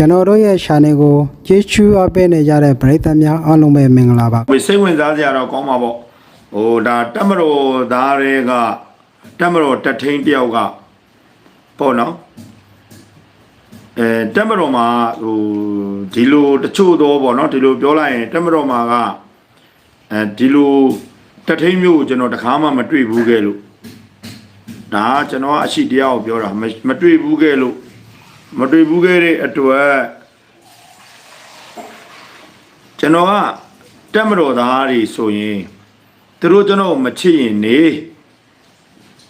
ကျွန်တော်တို့ရဲ့ channel ကိုကြည့်ချူအပ်ပေးနေကြတဲ့ပရိသတ်များအားလုံးပဲမင်္ဂလာပါဝေစိတ်ဝင်စားစရာတော့ကောင်းပါပေါ့ဟိုဒါတက်မတော်သားတွေကတက်မတော်တထိန်တယောက်ကပေါ့နော်အဲတက်မတော်မှာဟိုဒီလိုတချို့တော့ပေါ့နော်ဒီလိုပြောလိုက်ရင်တက်မတော်မှာကအဲဒီလိုတထိန်မျိုးကိုကျွန်တော်တခါမှမတွေ့ဘူးခဲ့လို့ဒါကကျွန်တော်ကအရှိတရားကိုပြောတာမမတွေ့ဘူးခဲ့လို့ မတွေ့ဘူးခဲ့တဲ့အတွက်ကျွန်တော်ကတက်မတော်သားတွေဆိုရင်သူတို့ကျွန်တော်ကိုမချစ်ရင်နေ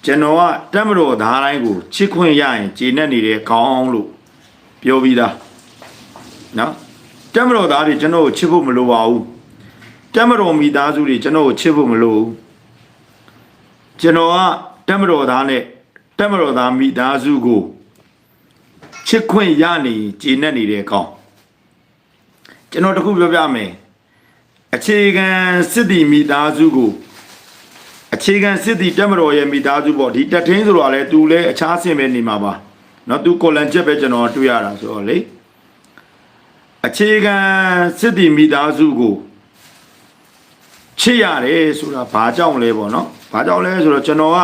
ကျွန်တော်ကတက်မတော်သားတိုင်းကိုချစ်ခွင့်ရရင်ကျေနပ်နေတဲ့ကောင်းလို့ပြောပြီးသားနော်တက်မတော်သားတွေကျွန်တော်ကိုချစ်ဖို့မလိုပါဘူးတက်မတော်မိသားစုတွေကျွန်တော်ကိုချစ်ဖို့မလိုဘူးကျွန်တော်ကတက်မတော်သားနဲ့တက်မတော်သားမိသားစုကို ချစ်ခွင့်ရနေကျေနပ်နေတဲ့ကောင်းကျွန်တော်တခုပြောပြမယ် အခြေခံစစ်တီမိသားစုကိုအခြေခံစစ်တီတက်မတော်ရဲ့မိသားစုပေါ့ဒီတက်ထင်းဆိုတော့လေသူလည်းအခြားဆင်ပဲနေမှာပါเนาะသူကိုလန်ချက်ပဲကျွန်တော်တွေ့ရတာဆိုတော့လေအခြေခံစစ်တီမိသားစုကိုချစ်ရတယ်ဆိုတာဘာကြောင့်လဲပေါ့နော်ဘာကြောင့်လဲဆိုတော့ကျွန်တော်က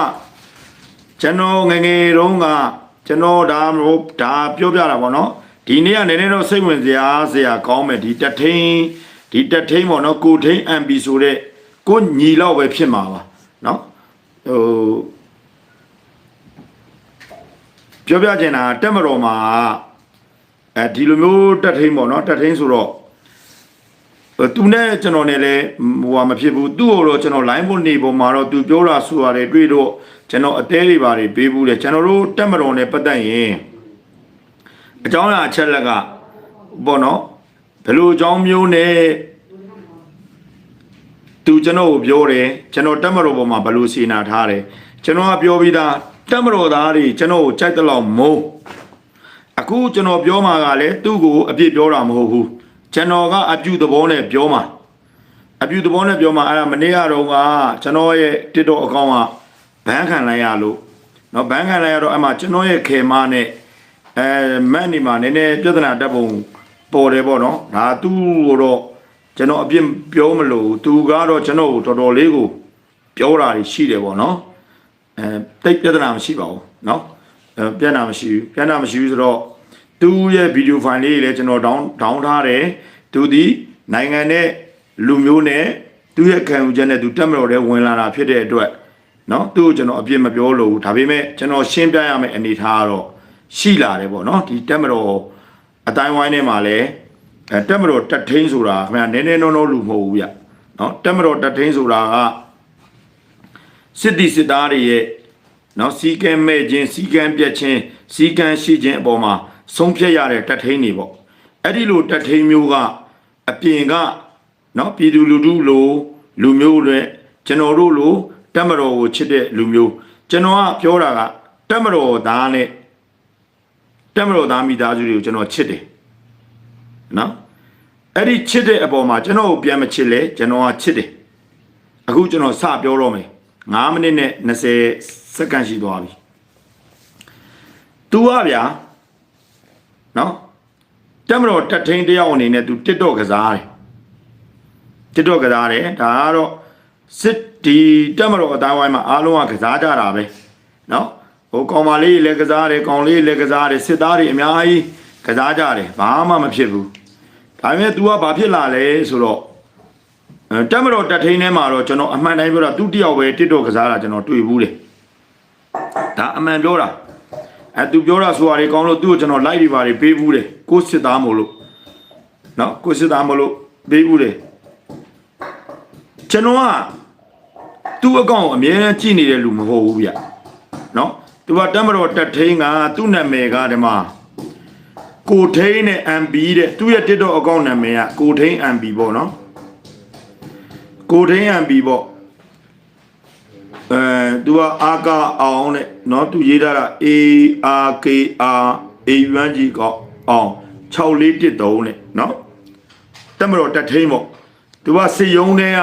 ကျွန်တော်ငယ်ငယ်တုန်းက ကျွန်တော်ဒါမဟုတ်ဒါပြောပြတာပေါ့နော်ဒီနေ့ကနည်းနည်းတော့စိတ်ဝင်စရာစရာကောင်းမယ်ဒီတက်ထင်းဒီတက်ထင်းပေါ့နော်ကိုထင်း MP ဆိုတဲ့ကိုညီလောက်ပဲဖြစ်မှာပါနော်ဟိုပြောပြချင်တာတက်မတော်မှာအဲဒီလိုမျိုးတက်ထင်းပေါ့နော်တက်ထင်းဆိုတော့သူနဲ့ကျွန်တော်နဲ့လည်းဟိုဟာမဖြစ်ဘူးသူ့ကိုတော့ကျွန်တော် line ပေါ်နေပေါ်မှာတော့သူပြောတာဆိုရတယ်တွေ့တော့ ကျွန်တော်အသေးတွေပါတွေပေးဘူးတယ်ကျွန်တော်တို့တက်မတော်နဲ့ပတ်သက်ရင်အကြောင်းအရာအချက်လက်ကပေါ့နော်ဘယ်လိုအကြောင်းမျိုးနဲ့သူကျွန်တော်ကိုပြောတယ်ကျွန်တော်တက်မတော်ပေါ်မှာဘယ်လိုစီနာထားတယ်ကျွန်တော်ကပြောပြီးသားတက်မတော်သားတွေကျွန်တော်ကိုကြိုက်တဲ့လောက်မုန်းအခုကျွန်တော်ပြောမှာကလည်းသူ့ကိုအပြစ်ပြောတာမဟုတ်ဘူးကျွန်တော်ကအပြုသဘောနဲ့ပြောမှာအပြုသဘောနဲ့ပြောမှာအဲ့ဒါမနေ့ကတော့ကကျွန်တော်ရဲ့ TikTok အကောင့်က ဘန်းခံလိုက်ရလို့เนาะဘန်းခံလိုက်ရတော့အဲ့မှာကျွန်တော်ရဲ့ခေမနဲ့အဲမက်နေမှာနည်းနည်းပြဿနာတက်ပုံပေါ်တယ်ပေါ့နော်ဒါသူ့ကိုတော့ကျွန်တော်အပြစ်ပြောမလို့သူကတော့ကျွန်တော်ကိုတော်တော်လေးကိုပြောတာတွေရှိတယ်ပေါ့နော် အဲတိတ်ပြဿနာမရှိပါဘူးเนาะအဲပြဿနာမရှိဘူးပြဿနာမရှိဘူးဆိုတော့သူရဲ့ဗီဒီယိုဖိုင်လေးတွေလည်းကျွန်တော်ဒေါင်းဒေါင်းထားတယ်သူဒီနိုင်ငံနဲ့လူမျိုးနဲ့သူရဲ့ခံယူချက်နဲ့သူတက်မတော်တဲ့ဝင်လာတာဖြစ်တဲ့အတွက် နော်သူ့ကိုကျွန်တော်အပြစ်မပြောလို့ဒါပေမဲ့ကျွန်တော်ရှင်းပြရမယ့်အနေထားကတော့ရှိလာတယ်ပေါ့နော်ဒီတက်မတော်အတိုင်းဝိုင်းထဲမှာလည်းတက်မတော်တက်ထိန်ဆိုတာခင်ဗျာနည်းနည်းနောနောလူမဟုတ်ဘူးဗျနော်တက်မတော်တက်ထိန်ဆိုတာကစစ်တီစစ်သားတွေရဲ့နော်စီကံမဲ့ခြင်းစီကံပြက်ခြင်းစီကံရှိခြင်းအပေါ်မှာဆုံးဖြတ်ရတဲ့တက်ထိန်တွေပေါ့အဲ့ဒီလိုတက်ထိန်မျိုးကအပြင်ကနော်ပြည်သူလူထုလိုလူမျိုးတွေကျွန်တော်တို့လို တက်မတော်ကိုချစ်တဲ့လူမျိုးကျွန်တော်ကပြောတာကတက်မတော်သားနဲ့တက်မတော်သားမိသားစုတွေကိုကျွန်တော်ချစ်တယ်နော်အဲ့ဒီချစ်တဲ့အပေါ်မှာကျွန်တော်ကိုပြန်မချစ်လဲကျွန်တော်ကချစ်တယ် အခုကျွန်တော်စပြောတော့မယ်9မိနစ်နဲ့20စက္ကန့်ရှိသွားပြီ။ तू อ่ะဗျာနော်တက်မတော်တက်ထင်းတယောက်အနေနဲ့ तू TikTok ကစားတယ်။ TikTok ကစားတယ်ဒါကတော့စစ် ဒီတက်မတော်အတိုင်းဝိုင်းမှာအားလုံးကကစားကြတာပဲနော်ဟိုကောင်မလေးလည်းကစားတယ်ကောင်လေးလည်းကစားတယ်စစ်သားတွေအများကြီးကစားကြတယ်ဘာမှမဖြစ်ဘူးဒါပေမဲ့ तू ကဘာဖြစ်လာလဲဆိုတော့အဲတက်မတော်တက်ထိန်ထဲမှာတော့ကျွန်တော်အမှန်တိုင်းပြောတာသူတယောက်ပဲ TikTok ကစားတာကျွန်တော်တွေ့ဘူးတယ်ဒါအမှန်ပြောတာအဲသူပြောတာဆိုတာတွေကောင်းလို့သူ့ကိုကျွန်တော် live တွေပါတွေပေးဘူးတယ်ကိုစစ်သားမို့လို့နော်ကိုစစ်သားမို့လို့ပေးဘူးတယ်ကျွန်တော်က သူ့အကောင့်အမြဲတမ်းကြည့်နေတဲ့လူမဟုတ်ဘူးဗျနော်သူကတမတော်တက်ထင်းကသူ့နာမည်ကဒီမှာကိုထင်းနဲ့ MB တဲ့သူ့ရဲ့ TikTok အကောင့်နာမည်ကကိုထင်း MB ပေါ့နော်ကိုထင်း MB ပေါ့အဲသူကအာကာအောင်တဲ့နော်သူရေးထားတာ A R K R A U N G ကအောင်6413တဲ့နော်တမတော်တက်ထင်းပေါ့သူကစစ်ရုံးတဲ့က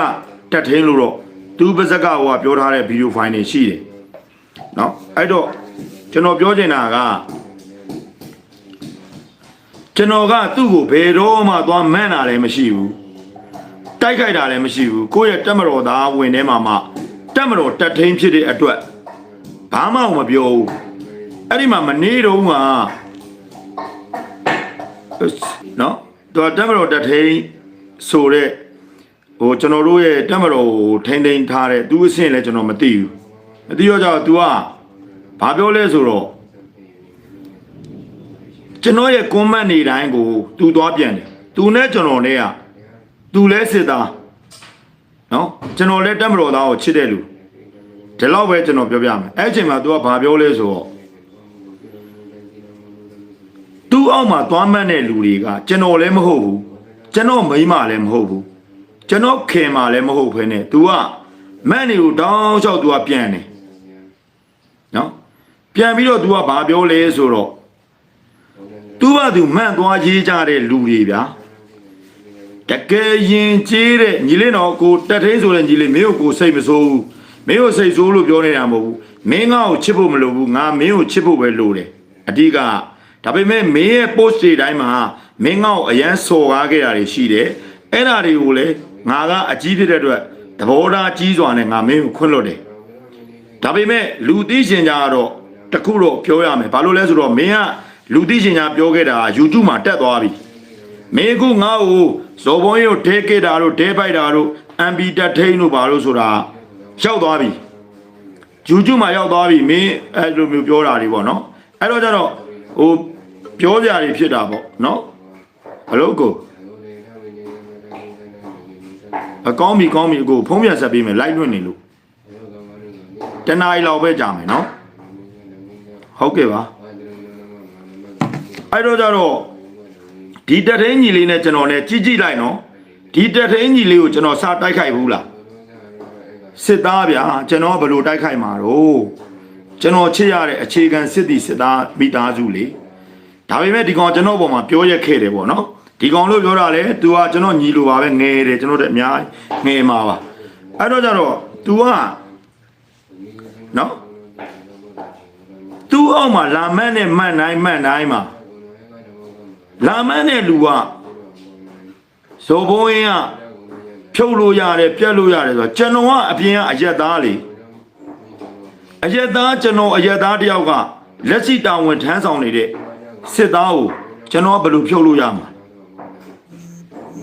တက်ထင်းလို့တော့ သူပါဇက်ကဟိုကပြောထားတဲ့ဗီဒီယိုဖိုင်တွေရှိတယ်เนาะအဲ့တော့ကျွန်တော်ပြောချင်တာက ကျွန်တော်ကသူ့ကိုဘယ်တော့မှသွားမန့်တာလည်းမရှိဘူးတိုက်ခိုက်တာလည်းမရှိဘူးကိုယ့်ရဲ့တက်မတော်သားဝင်ထဲမှာမှတက်မတော်တက်ထင်းဖြစ်တဲ့အတွက်ဘာမှမပြောဘူးအဲ့ဒီမှာမနေတော့ကနော်တော်တက်မတော်တက်ထင်းဆိုတဲ့ ဟိုကျွန်တော်တို့ရဲ့တက်မတော်ကိုထိန်းသိမ်းထားတဲ့သူအဆင့်လည်းကျွန်တော်မသိဘူးမသိတော့ကြောင့် तू ကဘာပြောလဲဆိုတော့ကျွန်တော်ရဲ့ comment နေတိုင်းကိုသူသွားပြန်တယ်သူနဲ့ကျွန်တော်နဲ့ကသူလဲစစ်သားနော်ကျွန်တော်လဲတက်မတော်သားကိုချစ်တဲ့လူဒီလောက်ပဲကျွန်တော်ပြောပြမယ်အဲ့အချိန်မှာ तू ကဘာပြောလဲဆိုတော့သူ့အောက်မှာသွားမှတ်တဲ့လူတွေကကျွန်တော်လည်းမဟုတ်ဘူးကျွန်တော်မိန်းမလည်းမဟုတ်ဘူး ကျွန်တော်ခင်မလည်းမဟုတ်ဘဲနဲ့ तू ကမန့်နေကိုတောင်းလျှောက် तू ကပြန်တယ်နော်ပြန်ပြီးတော့ तू ကဘာပြောလဲဆိုတော့ သူ့ဘာသူမှန်သွားရေးကြတဲ့လူတွေဗျာတကယ်ရင်ကျေးတဲ့ညီလေးတော်ကိုတက်ထင်းဆိုတဲ့ညီလေးမင်းကိုကိုစိတ်မဆိုးဘူးမင်းကိုစိတ်ဆိုးလို့ပြောနေတာမဟုတ်ဘူးမင်းငါ့ကိုချစ်ဖို့မလိုဘူးငါမင်းကိုချစ်ဖို့ပဲလိုတယ်အဓိကဒါပေမဲ့မင်းရဲ့ post တွေတိုင်းမှာမင်းငါ့ကိုအရန်စော်ကားခဲ့တာတွေရှိတယ်အဲ့ဒါတွေကိုလည်း ငါကအကြီးဖြစ်တဲ့အတွက်သဘောထားကြီးစွာနဲ့ငါမင်းကိုခွင့်လွတ်တယ်ဒါပေမဲ့လူသိရှင်ကြတော့တခုတော့ပြောရမယ်ဘာလို့လဲဆိုတော့မင်းကလူသိရှင်ကြပြောခဲ့တာ YouTube မှာတက်သွားပြီမင်းကငါ့ကိုဇော်ဘုံရုပ်ထဲခဲ့တာတို့ဒဲပိုက်တာတို့ MB တက်ထိန်တို့ဘာလို့ဆိုတာရောက်သွားပြီ YouTube မှာရောက်သွားပြီမင်းအဲ့လိုမျိုးပြောတာတွေပေါ့နော်အဲ့တော့ကျတော့ဟိုပြောကြတွေဖြစ်တာပေါ့နော်ဘလို့ကို အကောင်းပြီကောင်းပြီအကိုဖုံးပြန်ဆက်ပေးမယ်လိုက်လွင့်နေလို့တနားရီလောက်ပဲကြာမယ်နော်ဟုတ်ကဲ့ပါအဲ့တော့ကြတော့ဒီတက်ထင်းညီလေးနဲ့ကျွန်တော်နဲ့ကြည့်ကြည့်လိုက်နော်ဒီတက်ထင်းညီလေးကိုကျွန်တော်စတိုက်ခိုက်ဘူးလားစစ်သားဗျာကျွန်တော်ကဘယ်လိုတိုက်ခိုက်မှာတော့ကျွန်တော်ချစ်ရတဲ့အခြေခံစစ်တီစစ်သားမိသားစုလေဒါပေမဲ့ဒီကောင်ကျွန်တော်ပေါ်မှာပြောရက်ခဲ့တယ်ပေါ့နော် ဒီကောင်လို့ပြောတာလေ तू ကကျွန်တော်ညီလိုပါပဲငယ်တယ်ကျွန်တော်တို့အများငယ်မှာပါအဲ့တော့ကြတော့ तू ကနော်သူ့အောက်မှာလာမန်းနဲ့မှန်တိုင်းမှန်တိုင်းမှာလာမန်းတဲ့လူကဇော်ဘုံရင်ကဖြုတ်လို့ရတယ်ပြက်လို့ရတယ်ဆိုတော့ကျွန်တော်ကအပြင်ကအရက်သားလေအရက်သားကျွန်တော်အရက်သားတယောက်ကလက်ရှိတာဝန်ထမ်းဆောင်နေတဲ့စစ်သားကိုကျွန်တော်ကဘယ်လိုဖြုတ်လို့ရမှာ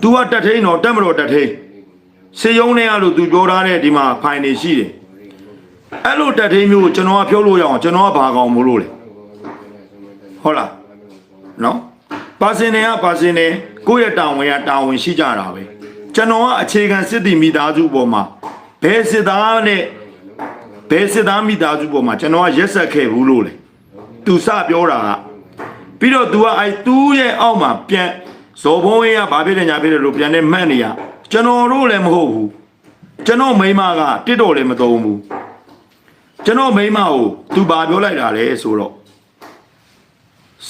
तू ကတက်ထိန်တော့တက်မတော်တက်ထိန်စေယုံနေရလို့ तू ပြောထားတဲ့ဒီမှာဖိုင်နေရှိတယ် အဲ့လိုတက်ထင်းမျိုးကိုကျွန်တော်ကပြောလို့ရအောင်ကျွန်တော်ကဘာကောင်မို့လို့လဲဟုတ်လားနော်ပါစင်တွေကပါစင်တွေကိုယ့်ရဲ့တာဝန်ကတာဝန်ရှိကြတာပဲကျွန်တော်ကအခြေခံစစ်တီမိသားစုပေါ်မှာဘယ်စစ်သားနဲ့ဘယ်စစ်သားမိသားစုပေါ်မှာကျွန်တော်ကရက်ဆက်ခဲ့ဘူးလို့လေသူစပြောတာကပြီးတော့ तू ကအဲသူ့ရဲ့အောက်မှာပြန် ဇော်ဘုံရင်ကဘာဖြစ်တယ်ညာဖြစ်တယ်လို့ပြန်နေမှတ်နေရကျွန်တော်တို့လည်းမဟုတ်ဘူးကျွန်တော်မိန်းမကတစ်တော်လည်းမသုံးဘူးကျွန်တော်မိန်းမကိုသူဘာပြောလိုက်တာလဲဆိုတော့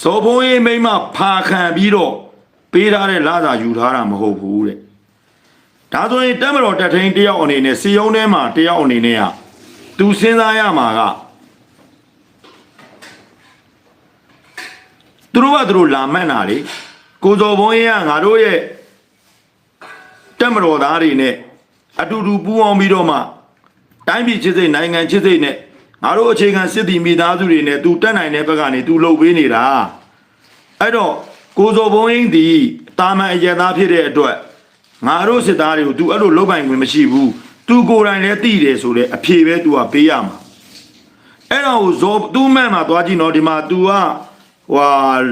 စောဘုံရေးမိန်းမဖာခံပြီးတော့ပေးထားတဲ့လာစာယူထားတာမဟုတ်ဘူးတဲ့ဒါဆိုရင်တက်မတော်တက်ထင်းတယောက်အနေနဲ့စီယုံထဲမှာတယောက်အနေနဲ့ကသူစဉ်းစားရမှာကသူတို့ကသူတို့လာမှန်းတာလေ ကိုစောဘုံရေးကငါတို့ရဲ့တက်မတော်သားတွေနဲ့အတူတူပူးပေါင်းပြီးတော့မှ တိုင်းပြည်ချစ်စိတ်နိုင်ငံချစ်စိတ်နဲ့ငါတို့အခြေခံစစ်တီမိသားစုတွေနဲ့သူတက်နိုင်တဲ့ဘက်ကနေသူလှုပ်ပေးနေတာအဲ့တော့ကိုစောဘုံင်းဒီတာမန်အရသားဖြစ်တဲ့အတွက်ငါတို့စစ်သားတွေကို तू အဲ့လိုလှုပ်ပိုင်ခွင့်မရှိဘူး तू ကိုယ်တိုင်လည်းသိတယ်ဆိုတဲ့အဖြေပဲ तू ကပေးရမှာအဲ့တော့ဇောသူ့မဲ့မှာသွားကြည့်နော်ဒီမှာ तू ကဟွာ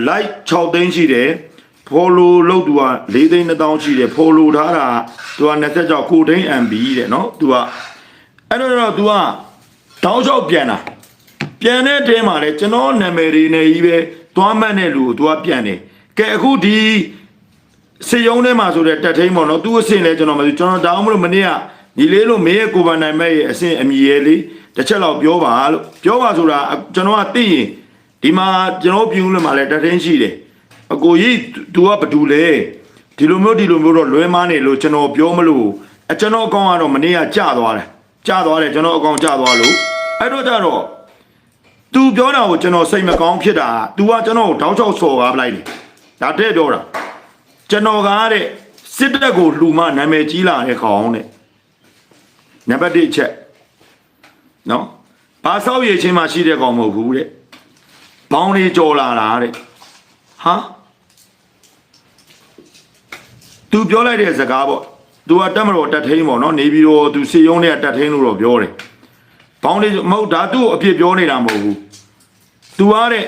like 6သိန်းရှိတယ် follow လောက်သူက၄သိန်း1000ရှိတယ် follow ထားတာသူက26ကိုသိန်း MB တဲ့နော်သူကအဲ့တော့သူကတောင်းလျှောက်ပြန်တာပြန်တဲ့အထဲမှာလဲကျွန်တော်နာမည်တွေနဲ့ကြီးပဲသွားမှတ်တဲ့လူကိုသူကပြန်တယ်ကဲအခုဒီစေယုံထဲမှာဆိုတဲ့တက်ထိန်ပေါ့နော်သူ့အဆင့်လဲကျွန်တော်မသိကျွန်တော်တောင်းမလို့မနေ့ကညီလေးလို့မင်းရဲ့ကိုဗန်နိုင်မဲ့ရဲ့အဆင့်အမီရဲလေးတစ်ချက်လောက်ပြောပါလို့ပြောပါဆိုတာကျွန်တော်ကသိရင်ဒီမှာကျွန်တော်ပြင်ဦးလွှတ်မှာလဲတက်ထိန်ရှိတယ် အကိုကြီး तू ကဘယ်သူလဲဒီလိုမျိုးဒီလိုမျိုးတော့လွဲမားနေလို့ကျွန်တော်ပြောမလို့အကျွန်တော်အကောင်ကတော့မနေ့ကကြာသွားတယ်ကြာသွားတယ်ကျွန်တော်အကောင်ကြာသွားလို့အဲ့တော့ကြတော့ तू ပြောတာကိုကျွန်တော်စိတ်မကောင်းဖြစ်တာ तू ကကျွန်တော်ကိုတောက်ချောက်ဆော်ကားပလိုက်တယ် ဒါတဲ့ပြောတာကျွန်တော်ကားတဲ့စစ်တပ်ကိုလှူမနာမည်ကြီးလာတဲ့ခေါင်းတဲ့နံပါတ်1ချက်နော်ဘာဆောက်ရည်ချင်းမှရှိတဲ့ကောင်မဟုတ်ဘူးတဲ့ဘောင်းလေးကြော်လာတာတဲ့ဟာ သူပြောလိုက်တဲ့စကားပေါ့သူကတက်မတော်တက်ထိန်ပေါ့နော်နေပြီးတော့သူစီယုံနဲ့တက်ထိန်လို့တော့ပြောတယ်ဘောင်းလေးမဟုတ်ဒါသူ့ကိုအပြစ်ပြောနေတာမဟုတ်ဘူးသူကတဲ့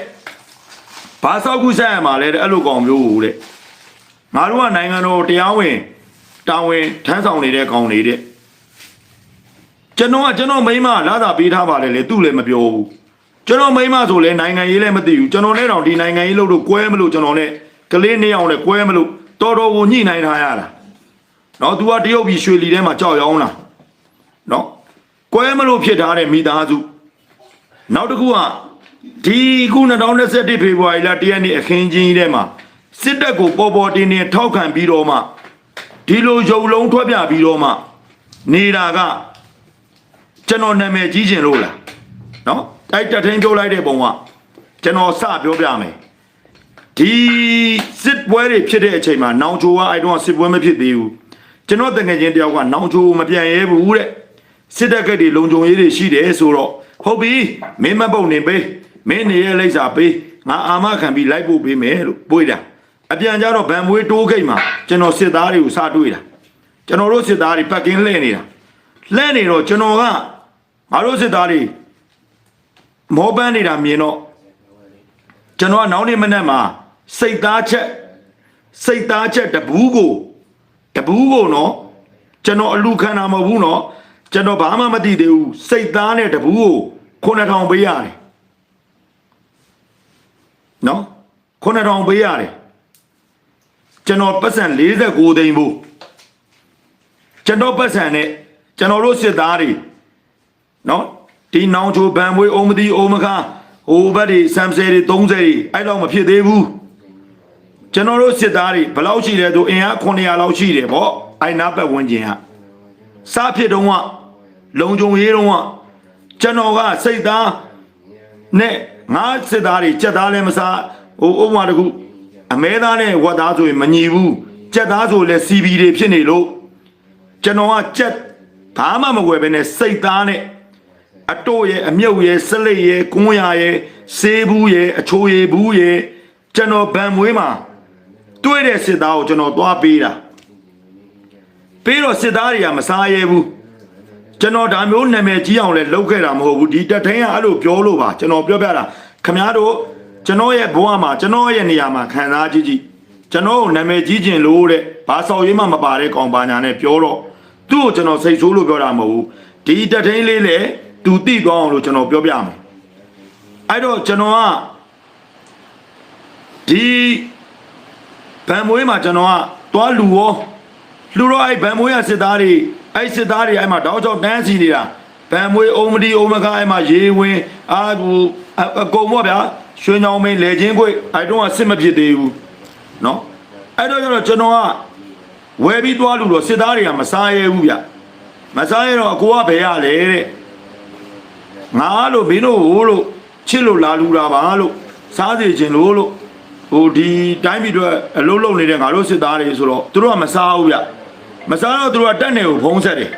ဘာဆောက်ခုဆက်ရမှာလဲတဲ့အဲ့လိုကောင်မျိုးတဲ့ငါတို့ကနိုင်ငံတော်တရားဝင်တာဝန်ထမ်းဆောင်နေတဲ့ကောင်တွေတဲ့ကျွန်တော်ကကျွန်တော်မိမလာတာပေးထားပါတယ်လေသူ့လည်းမပြောဘူးကျွန်တော်မိမဆိုလဲနိုင်ငံရေးလည်းမသိဘူးကျွန်တော်နဲ့တော့ဒီနိုင်ငံရေးလို့တော့ကွဲမလို့ကျွန်တော်နဲ့ကလေးနှစ်ယောက်နဲ့ကွဲမလို့ တော်တော်ကိုညှိနှိုင်းထားရတာနော် तू ကတရုတ်ပြည်ရွှေလီထဲမှာကြောက်ရောင်းတာနော်ကွဲမလို့ဖြစ်ထားတဲ့မိသားစုနောက်တစ်ခုကဒီခု2021ဖေဖော်ဝါရီလ1ရက်နေ့အခင်းချင်းကြီးထဲမှာစစ်တပ်ကိုပေါ်ပေါ်တင်းတင်းထောက်ခံပြီးတော့မှဒီလိုရုပ်လုံးထွက်ပြပြီးတော့မှနေတာကကျွန်တော်နာမည်ကြီးကျင်လို့လားနော်တိုက်တက်ထင်းပြောလိုက်တဲ့ပုံကကျွန်တော်စပြောပြမယ် ဒီစစ်ပွဲတွေဖြစ်တဲ့အချိန်မှာနောင်ချိုကအဲ့တော့စစ်ပွဲမဖြစ်သေးဘူးကျွန်တော်တကယ်ချင်းတယောက်ကနောင်ချိုမပြန်ရဲဘူးတဲ့စစ်တပ်ကတွေလုံခြုံရေးတွေရှိတယ်ဆိုတော့ဟုတ်ပြီမင်းမပုတ်နေပေးမင်းနေရဲ့လိပ်စာပေးငါအာမခံပြီးလိုက်ဖို့ပေးမယ်လို့ပွေးတာအပြန်ကြတော့ဗန်မွေးတိုးခိတ်မှာကျွန်တော်စစ်သားတွေကိုစတွေ့တာကျွန်တော်တို့စစ်သားတွေပတ်ကင်းလှည့်နေတာလှည့်နေတော့ကျွန်တော်ကငါတို့စစ်သားတွေမောပန်းနေတာမြင်တော့ကျွန်တော်ကနောက်နေ့မနေ့မှာ စိတ်သားချက်စိတ်သားချက်တဘူးကိုတဘူးကိုနော်ကျွန်တော်အလူခံတာမဟုတ်ဘူးနော်ကျွန်တော်ဘာမှမသိသေးဘူးစိတ်သားနဲ့တဘူးကို9000ပေးရတယ်နော်9000ပေးရတယ်ကျွန်တော်ပတ်စံ49သိန်းဘူးကျွန်တော်ပတ်စံနဲ့ကျွန်တော်တို့စစ်သားတွေနော်ဒီနောင်ချိုဗန်မွေးအုံမတိအုံမခါဟိုဘက်တွေစမ်ဆယ်တွေ30တွေအဲ့တော့မဖြစ်သေးဘူး ကျွန်တော်တို့စစ်သားတွေဘယ်လောက်ရှိလဲဆိုအင်အား900လောက်ရှိတယ်ဗောအဲ့နာပတ်ဝန်းကျင်ကစားဖြစ်တုံးကလုံကြုံရေးတုံးကကျွန်တော်ကစိတ်သားနဲ့ငါစစ်သားတွေစက်သားလည်းမစားဟိုဥပမာတခုအမဲသားနဲ့ဝက်သားဆိုရင်မညီဘူးစက်သားဆိုလည်း CB တွေဖြစ်နေလို့ကျွန်တော်ကစက်ဘာမှမကွယ်ပဲနဲ့စိတ်သားနဲ့အတော့ရဲ့အမြုပ်ရဲ့စလိတ်ရဲ့ကွန်းရရဲ့ဆေးဘူးရဲ့အချိုရည်ဘူးရဲ့ကျွန်တော်ဗန်မွေးမှာ တွေ့တဲ့စစ်သားကိုကျွန်တော်သွားပေးတာပေးတော့စစ်သားတွေကမစားရဲဘူးကျွန်တော်ဒါမျိုးနာမည်ကြီးအောင်လဲလုပ်ခဲ့တာမဟုတ်ဘူးဒီတက်ထင်းကအဲ့လိုပြောလို့ပါကျွန်တော်ပြောပြတာခမားတို့ကျွန်တော်ရဲ့ဘဝမှာကျွန်တော်ရဲ့နေရာမှာခံစားကြည့်ကြည့်ကျွန်တော်ကိုနာမည်ကြီးကျင်လို့တဲ့ဘာဆောက်ရေးမှမပါတဲ့ကောင်ပါညာနဲ့ပြောတော့သူ့ကိုကျွန်တော်စိတ်ဆိုးလို့ပြောတာမဟုတ်ဘူးဒီတက်ထင်းလေးလေသူတိသွားအောင်လို့ကျွန်တော်ပြောပြမယ်အဲ့တော့ကျွန်တော်ကဒီ ဗန်မွေးမှာကျွန်တော်ကတွားလူရောလူတော့အဲ့ဗန်မွေးရစစ်သားတွေအဲ့စစ်သားတွေအဲ့မှာတောက်ချောက်တန်းစီနေတာဗန်မွေးအုံမဒီအုံမကအဲ့မှာရေဝင်အာကူအကုန်ပေါ့ဗျာရွှေညောင်မင်းလေချင်းခွေအဲ့တော့ကစစ်မဖြစ်သေးဘူးเนาะအဲ့တော့ကျတော့ကျွန်တော်ကဝယ်ပြီးသွားလူတော့စစ်သားတွေကမစားရဲဘူးဗျမစားရဲတော့အကိုကဘယ်ရလဲတဲ့ငါလို့မင်းတို့ဟိုလို့ချစ်လို့လာလူတာပါလို့စားစီခြင်းလို့လို့ ဟိုဒီတိုင်းပြည်တော့အလုံးလုံးနေတဲ့ငါတို့စစ်သားတွေဆိုတော့သူတို့ကမစားဘူးဗျမစားတော့သူတို့ကတက်နေကိုဖုံးဆက်တယ်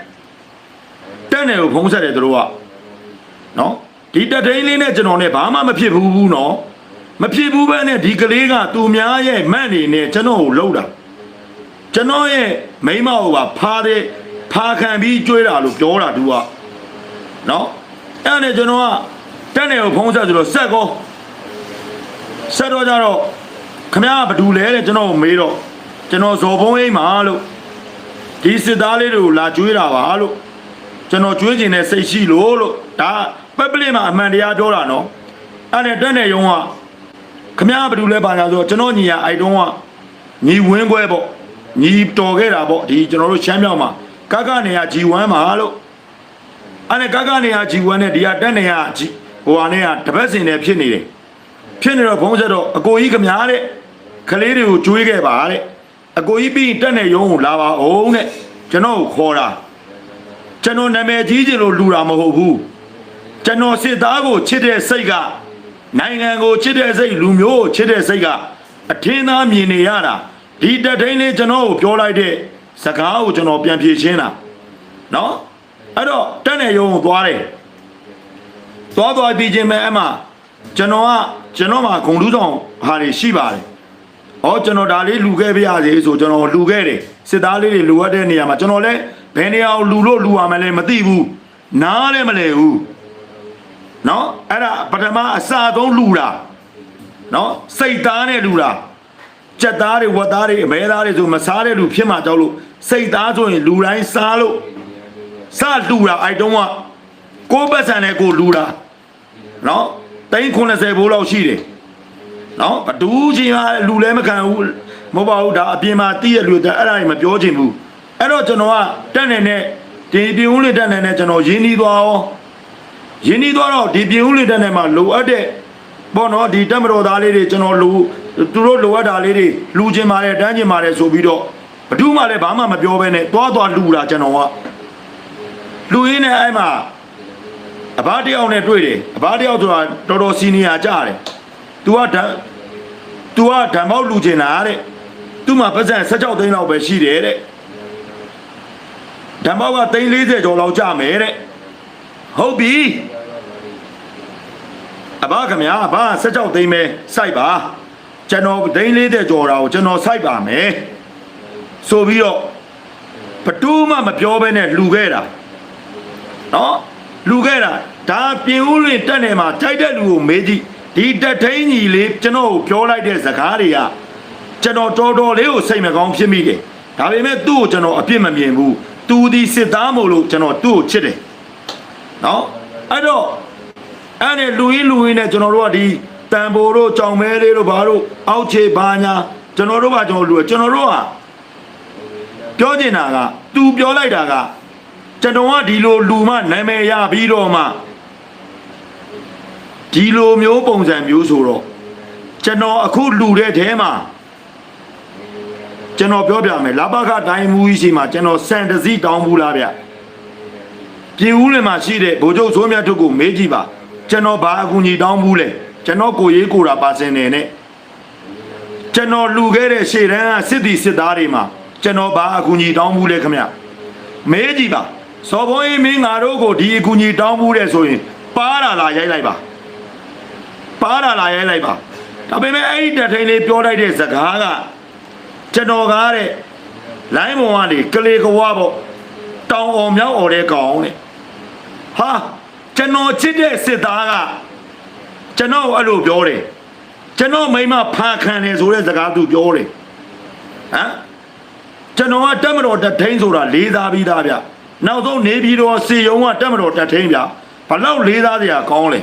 တက်နေကိုဖုံးဆက်တယ်သူတို့ကနော်ဒီတက်ထိန်လေးနဲ့ကျွန်တော်နဲ့ဘာမှမဖြစ်ဘူးဘူးနော်မဖြစ်ဘူးပဲနဲ့ဒီကလေးကသူများရဲ့မန့်နေနဲ့ကျွန်တော်ကိုလှုပ်တာကျွန်တော်ရဲ့မိမကိုပါဖားတဲ့ဖားခံပြီးကြွေးတာလို့ပြောတာသူကနော်အဲ့ဒါနဲ့ကျွန်တော်ကတက်နေကိုဖုံးဆက်ဆိုတော့ဆက်ကောဆက်တော့ကြတော့ ခမရဘဒူလဲတဲ့ကျွန်တော်ကိုမေးတော့ကျွန်တော်ဇော်ဖုံးအိမ်မှာလို့ဒီစစ်သားလေးတွေကိုလာကြွေးတာပါလို့ကျွန်တော်ကြွေးကျင်တဲ့စိတ်ရှိလို့လို့ဒါပက်ပလင်မှာအမှန်တရားပြောတာနော်အဲ့နဲ့တက်နေရုံကခမရဘဒူလဲပါညာဆိုတော့ကျွန်တော်ညီရအိုက်တုံးကညီဝင်းခွဲပေါ့ညီတော်ခဲ့တာပေါ့ဒီကျွန်တော်တို့ရှမ်းမြောက်မှာကကနေရ G1 မှာလို့အဲ့နဲ့ကကနေရ G1 နဲ့ဒီကတက်နေရ G ဟိုဟာနဲ့ကတပတ်စင်နဲ့ဖြစ်နေတယ် ဖြစ်နေတော့ဘုံဆက်တော့အကိုကြီးခမားတဲ့ကလေးတွေကိုကျွေးခဲ့ပါတဲ့အကိုကြီးပြီးတက်နေရုံကိုလာပါအောင်တဲ့ကျွန်တော်ကိုခေါ်တာကျွန်တော်နာမည်ကြီးချင်လို့လူတာမဟုတ်ဘူးကျွန်တော်စစ်သားကိုချစ်တဲ့စိတ်ကနိုင်ငံကိုချစ်တဲ့စိတ်လူမျိုးကိုချစ်တဲ့စိတ်ကအအထင်းသားမြင်နေရတာဒီတထိန်လေးကျွန်တော်ကိုပြောလိုက်တဲ့စကားကိုကျွန်တော်ပြန်ဖြေရှင်းတာနော်အဲ့တော့တက်နေရုံကိုသွားတယ်သွားသွားပြီးချင်းပဲအဲ့မှာကျွန်တော်က ကျွန်တော်မှာဂုံတူးဆောင်ဟာတွေရှိပါတယ်ဟောကျွန်တော်ဒါလေးလူခဲ့ပြရစီဆိုကျွန်တော်လူခဲ့တယ်စစ်သားလေးတွေလူရတဲ့နေရာမှာကျွန်တော်လည်းဘယ်နေရာကိုလူလို့လူရမလဲမသိဘူးနားလည်းမလဲဘူးနော်အဲ့ဒါပထမအစဆုံးလူတာနော်စိတ်သားနဲ့လူတာကြက်သားတွေဝက်သားတွေအမဲသားတွေဆိုမစားတဲ့လူဖြစ်မှာကြောက်လို့စိတ်သားဆိုရင်လူတိုင်းစားလို့စလူတာအဲ့တုန်းကကိုယ်ပတ်စံနဲ့ကိုယ်လူတာနော် တိန်း90ဘိုးလောက်ရှိတယ်နော်ဘဒူးချင်းကလူလည်းမခံဘူးမဟုတ်ပါဘူးဒါအပြင်မှာတည့်ရလူတဲ့အဲ့ဒါကြီးမပြောချင်ဘူးအဲ့တော့ကျွန်တော်ကတက်နေနဲ့ဒီပြင်းဦးလေးတက်နေနဲ့ကျွန်တော်ရင်းနှီးသွားရောရင်းနှီးသွားတော့ဒီပြင်းဦးလေးတက်နေမှာလိုအပ်တဲ့ပေါ့နော်ဒီတက်မတော်သားလေးတွေကျွန်တော်လူသူတို့လိုအပ်တာလေးတွေလူချင်းပါတယ်တန်းချင်းပါတယ်ဆိုပြီးတော့ဘဒူးမှလည်းဘာမှမပြောဘဲနဲ့သွားသွားလူတာကျွန်တော်ကလူရင်းနဲ့အဲ့မှာ အဘတယောက်နဲ့တွေ့တယ်အဘတယောက်ဆိုတာတော်တော်စီနီယာကြတယ် तू ကဓာတ် तू ကဓာတ်မောက်လူချင်တာတဲ့သူ့မှာပတ်စံ16သိန်းလောက်ပဲရှိတယ်တဲ့ဓာတ်မောက်ကသိန်း40ကျော်လောက်ကြမယ်တဲ့ဟုတ်ပြီအဘခမညာအဘ16သိန်းပဲစိုက်ပါကျွန်တော်သိန်း40ကျော်တာကိုကျွန်တော်စိုက်ပါမယ်ဆိုပြီးတော့ဘတူးမှမပြောဘဲနဲ့လူခဲ့တာနော်လူခဲ့တာ ဒါပြင်ဦးလွင်တက်နေမှာတိုက်တဲ့လူကိုမေးကြည့်ဒီတက်ထိန်ကြီးလေးကျွန်တော်ကိုပြောလိုက်တဲ့စကားတွေကကျွန်တော်တော်တော်လေးကိုစိတ်မကောင်းဖြစ်မိတယ်ဒါပေမဲ့သူ့ကိုကျွန်တော်အပြစ်မမြင်ဘူးသူဒီစစ်သားမို့လို့ကျွန်တော်သူ့ကိုချစ်တယ်နော်အဲ့တော့အဲ့ဒီလူရင်းလူရင်းနဲ့ကျွန်တော်တို့ကဒီတန်ဖိုးတို့ကြောင်မဲလေးတို့ဘာတို့အောက်ခြေဘာညာကျွန်တော်တို့ကကျွန်တော်လူကျွန်တော်တို့ကပြောချင်တာက तू ပြောလိုက်တာကကျွန်တော်ကဒီလိုလူမှနာမည်ရပြီးတော့မှ ဒီလိုမျိုးပုံစံမျိုးဆိုတော့ကျွန်တော်အခုလူတဲ့ထဲမှာကျွန်တော်ပြောပြမယ်လဘခတိုင်းမူကြီးရှိမှာကျွန်တော်စန်တစည်းတောင်းဘူးလားဗျပြည်ဦးလင်မှာရှိတဲ့ဗိုလ်ချုပ်စိုးမြတ်တို့ကိုမေးကြည့်ပါကျွန်တော်ဘာအကူအညီတောင်းဘူးလဲကျွန်တော်ကိုရေးကိုတာပါစင်နေနဲ့ကျွန်တော်လူခဲ့တဲ့ရှေ့တန်းကစစ်တီစစ်သားတွေမှာကျွန်တော်ဘာအကူအညီတောင်းဘူးလဲခင်ဗျမေးကြည့်ပါစော်ဘုံကြီးမင်းငါတို့ကိုဒီအကူအညီတောင်းဘူးတဲ့ဆိုရင်ပါတာလာရိုက်လိုက်ပါ ပါတာလာရဲလိုက်ပါဒါပေမဲ့အဲ့ဒီတထိန်လေးပြောလိုက်တဲ့စကားကကျွန်တော်ကားတဲ့လိုင်းပေါ်ကနေကလေးကဝါပေါ့တောင်အောင်မြောက်အောင်တဲ့ကောင်တဲ့ဟာကျွန်တော်ချစ်တဲ့စစ်သားကကျွန်တော်အဲ့လိုပြောတယ်ကျွန်တော်မိမဖာခံတယ်ဆိုတဲ့စကားသူပြောတယ်ဟမ်ကျွန်တော်ကတက်မတော်တထိန်ဆိုတာလေးစားပြီးသားဗျနောက်ဆုံးနေပြီးတော့စေယုံကတက်မတော်တထိန်ဗျဘလောက်လေးစားစရာကောင်းလဲ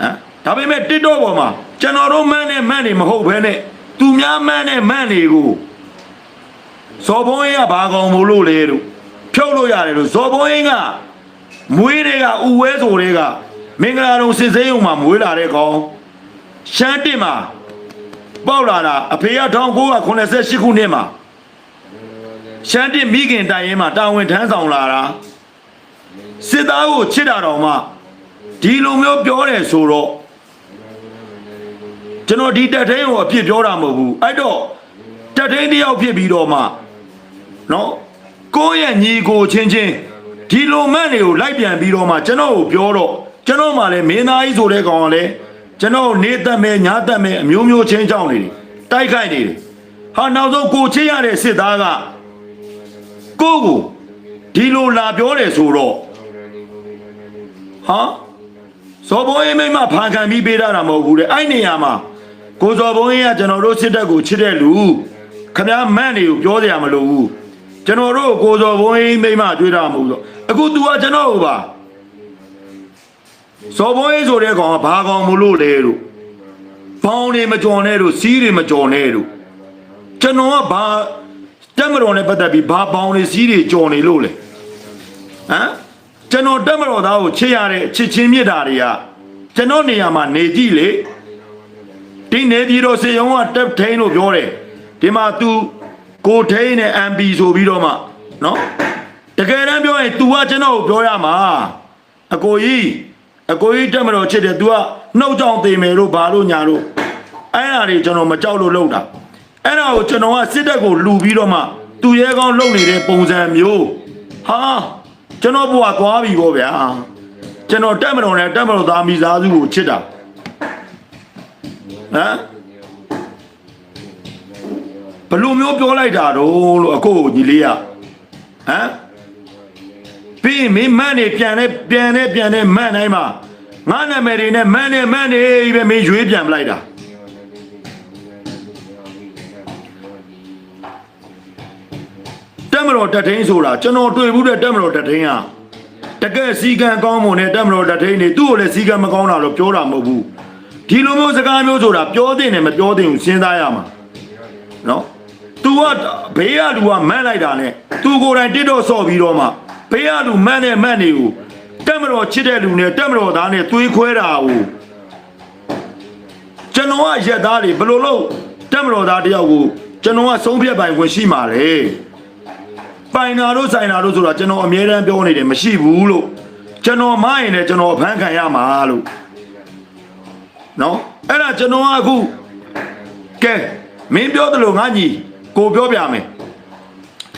ဟမ် ဒါပေမဲ့ TikTok ပေါ်မှာကျွန်တော်တို့မန်းနဲ့မန်းနေမဟုတ်ဘဲနဲ့သူများမန်းနဲ့မန်းနေကိုဇော်ဘုံရင်ကဘာကောင်မို့လို့လဲတို့ဖြုတ်လို့ရတယ်လို့ဇော်ဘုံရင်ကမွေးတွေကဥဝဲဆိုတွေကမင်္ဂလာတုံစစ်စေးုံမှာမွေးလာတဲ့ကောင်ရှမ်းတစ်မှာပေါက်လာတာအဖေက1988ခုနှစ်မှာရှမ်းတစ်မိခင်တိုင်ရင်မှာတာဝန်ထမ်းဆောင်လာတာစစ်သားကိုချစ်တာတော်မှဒီလိုမျိုးပြောတယ်ဆိုတော့ ကျွန်တော်ဒီတက်ထိန်ကိုအဖြစ်ပြောတာမဟုတ်ဘူးအဲ့တော့တက်ထိန်တယောက်ဖြစ်ပြီးတော့မှနော်ကိုယ့်ရဲ့ညီကိုချင်းချင်းဒီလိုမန့်တွေကိုလိုက်ပြန်ပြီးတော့မှကျွန်တော်ကိုပြောတော့ကျွန်တော်မှလည်းမင်းသားကြီးဆိုတဲ့ကောင်ကလည်းကျွန်တော်နေသက်မဲ့ညာသက်မဲ့အမျိုးမျိုးချင်းချောင်းနေတယ်တိုက်ခိုက်နေတယ်ဟာနောက်ဆုံးကိုချစ်ရတဲ့စစ်သားကကိုယ့်ကိုဒီလိုလာပြောတယ်ဆိုတော့ဟာဇော်ဘုံရင်မိမဖန်ခံပြီးပေးတာမဟုတ်ဘူးတဲ့အဲ့နေရာမှာ ကိုဇော်ဘုံရင်ကကျွန်တော်တို့စစ်တပ်ကိုချစ်တဲ့လူခမည်းမန့်တွေကိုပြောစရာမလိုဘူးကျွန်တော်တို့ကိုဇော်ဘုံရင်မိမတွေ့တာမဟုတ်တော့အခု तू ကကျွန်တော်ကိုပါဇော်ဘုံရင်ဆိုတဲ့ကောင်ကဘာကောင်မလို့လဲလို့ဘောင်းတွေမကြော်နဲ့လို့စီးတွေမကြော်နဲ့လို့ကျွန်တော်ကဘာတက်မတော်နဲ့ပတ်သက်ပြီးဘာဘောင်းတွေစီးတွေကြော်နေလို့လဲဟမ်ကျွန်တော်တက်မတော်သားကိုချစ်ရတဲ့ချစ်ချင်းမြတ်တာတွေကကျွန်တော်နေရာမှာနေကြည့်လေ ဒီနေပြည်တော်စေယုံကတက်ထိန်လို့ပြောတယ်ဒီမှာ तू ကိုထိန်နဲ့ MP ဆိုပြီးတော့မှနော်တကယ်တမ်းပြောရင် तू ကကျွန်တော်ကိုပြောရမှာအကိုကြီးအကိုကြီးတက်မတော်ချစ်တယ် तू ကနှုတ်ကြောင်သေးမယ်လို့ဘာလို့ညာလို့ အဲ့ဒါတွေကျွန်တော်မကြောက်လို့လုပ်တာအဲ့ဒါကိုကျွန်တော်ကစစ်တပ်ကိုလူပြီးတော့မှသူရဲကောင်းလုပ်နေတဲ့ပုံစံမျိုးဟာကျွန်တော်ဘဝသွားပြီပေါ့ဗျာကျွန်တော်တက်မတော်နဲ့တက်မတော်သားမိသားစုကိုချစ်တာ ဟမ်ဘယ်လိုမျိုးပြောလိုက်တာတော့လို့အကိုကိုညီလေးကဟမ်ပြီးရင်မင်းမန်းနေပြန်နေပြန်နေပြန်နေမန်းတိုင်းမှာငါနာမည်တွေနဲ့မန်းနေမန်းနေပဲမင်းရွေးပြန်ပလိုက်တာတက်မတော်တက်ထင်းဆိုတာကျွန်တော်တွေ့ဘူးတဲ့တက်မတော်တက်ထင်းကတကယ်စီကံကောင်းမွန်တဲ့တက်မတော်တက်ထင်းနေသူ့ကိုလည်းစီကံမကောင်းတာလို့ပြောတာမဟုတ်ဘူး ဒီလိုမျိုးစကားမျိုးဆိုတာပြောတဲ့နဲ့မပြောတဲ့ကိုစဉ်းစားရမှာနော် तू ကဘေးကလူကမန်းလိုက်တာနဲ့ तू ကိုယ်တိုင်တစ်တော့ဆော့ပြီးတော့မှဘေးကလူမန်းတဲ့မန်းတွေကိုတက်မတော်ချစ်တဲ့လူနဲ့တက်မတော်သားနဲ့သွေးခွဲတာကိုကျွန်တော်ကရက်သားတွေဘယ်လိုလုပ်တက်မတော်သားတယောက်ကိုကျွန်တော်ကဆုံးဖြတ်ပိုင်ခွင့်ရှိမှာလေပိုင်နာတို့ဆိုင်နာတို့ဆိုတာကျွန်တော်အမြဲတမ်းပြောနေတယ်မရှိဘူးလို့ကျွန်တော်မရင်လည်းကျွန်တော်အဖမ်းခံရမှာလို့ နော်အဲ့ဒါကျွန်တော်ကအခုကဲမင်းပြောသလိုငါညီကိုပြောပြမယ်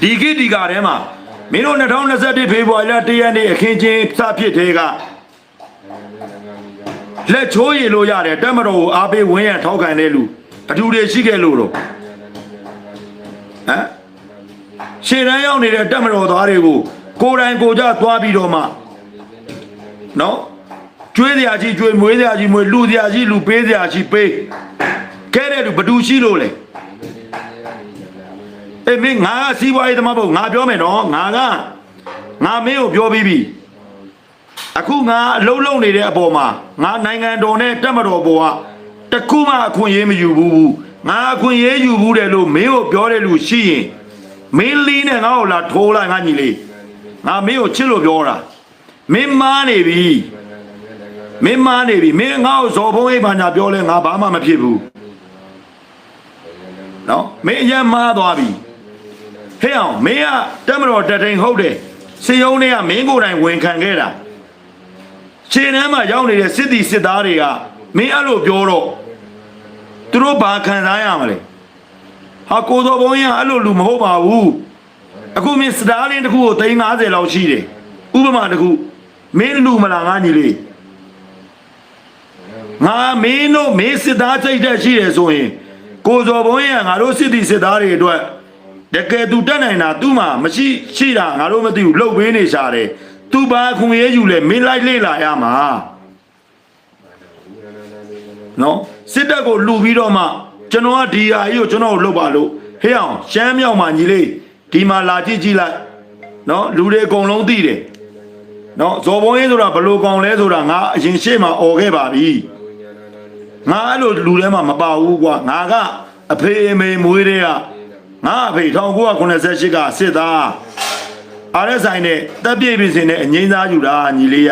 ဒီကိဒီကာထဲမှာမင်းတို့2021ဖေဖော်ဝါရီလ1ရက်နေ့အခင်းချင်းစဖြစ်တဲ့ကလက်ချိုးရည်လို့ရတယ်တက်မတော်ကိုအားပေးဝင်းရံထောက်ခံတဲ့လူအထူတွေရှိခဲ့လို့တော့ဟမ်ရှေ့တန်းရောက်နေတဲ့တက်မတော်သားတွေကိုကိုယ်တိုင်ကိုယ်ကြသွားပြီးတော့မှနော် ကျွေးစရာကြီးကျွေးမွေးစရာကြီးမွေးလူစရာကြီးလူပေးစရာကြီးပေးခဲ့တဲ့လူဘယ်သူရှိလို့လဲအေးမင်းငါကစီးပွားရေးသမားပေါ့ငါပြောမယ်နော်ငါကငါမင်းကိုပြောပြီးပြီအခုငါအလုံးလုံးနေတဲ့အပေါ်မှာငါနိုင်ငံတော်နဲ့တက်မတော်ပေါ်ကတခုမှအခွင့်အရေးမယူဘူးငါအခွင့်အရေးယူဘူးတယ်လို့မင်းကိုပြောတဲ့လူရှိရင်မင်းလီးနဲ့ငါ့ကိုလာထိုးလိုက်ငါညီလေးငါမင်းကိုချစ်လို့ပြောတာမင်းမားနေပြီ မင်းမားနေပြီမင်းငါ့ကိုဇော်ဖုံးအိပ်ပါညာပြောလဲငါဘာမှမဖြစ်ဘူးနော်မင်းအရင်မားသွားပြီဟဲ့အောင်မင်းကတက်မတော်တထိန်ဟုတ်တယ်စေယုံတွေကမင်းကိုယ်တိုင်ဝန်ခံခဲ့တာခြေနှမ်းမှာရောက်နေတဲ့စစ်တီစစ်သားတွေကမင်းအဲ့လိုပြောတော့သူတို့ဘာခံစားရမလဲဟာကိုတော်ဘုံရင်အဲ့လိုလူမဟုတ်ပါဘူးအခုမင်းစတားလင်းတစ်ခုကို350လောက်ရှိတယ်ဥပမာတစ်ခုမင်းလူမလားငါညီလေး ငါမင်းတို့မင်းစစ်သားစိတ်တက်ရှိတယ်ဆိုရင်ကိုဇော်ဘုံရငါတို့စစ်တီစစ်သားတွေအတွက်တကယ်သူတက်နိုင်တာသူ့မှာမရှိရှိတာငါတို့မသိဘူးလှုပ်ပေးနေရှာတယ်သူဘာခွန်ရဲယူလဲမင်းလိုက်လေ့လာရမှာနော်စစ်တပ်ကိုလှူပြီးတော့မှကျွန်တော်ကဒီဟာကြီးကိုကျွန်တော်ကိုလှုပ်ပါလို့ဟေးအောင်ရှမ်းမြောက်မှာညီလေးဒီမှာလာကြည့်ကြည့်လိုက်နော်လူတွေအကုန်လုံးသိတယ်နော်ဇော်ဘုံရဲဆိုတာဘလို့ကောင်လဲဆိုတာငါအရင်ရှေ့မှာអော်ခဲ့ပါပြီ ငါအဲ့လိုလူထဲမှာမပါဘူးကွာငါကအဖေအမေမွေးတဲ့ကငါအဖေ1988ကစစ်သားအားရဆိုင်နဲ့တပ်ပြည့်ပြင်စင်နဲ့အငိမ့်သားယူတာညီလေးရ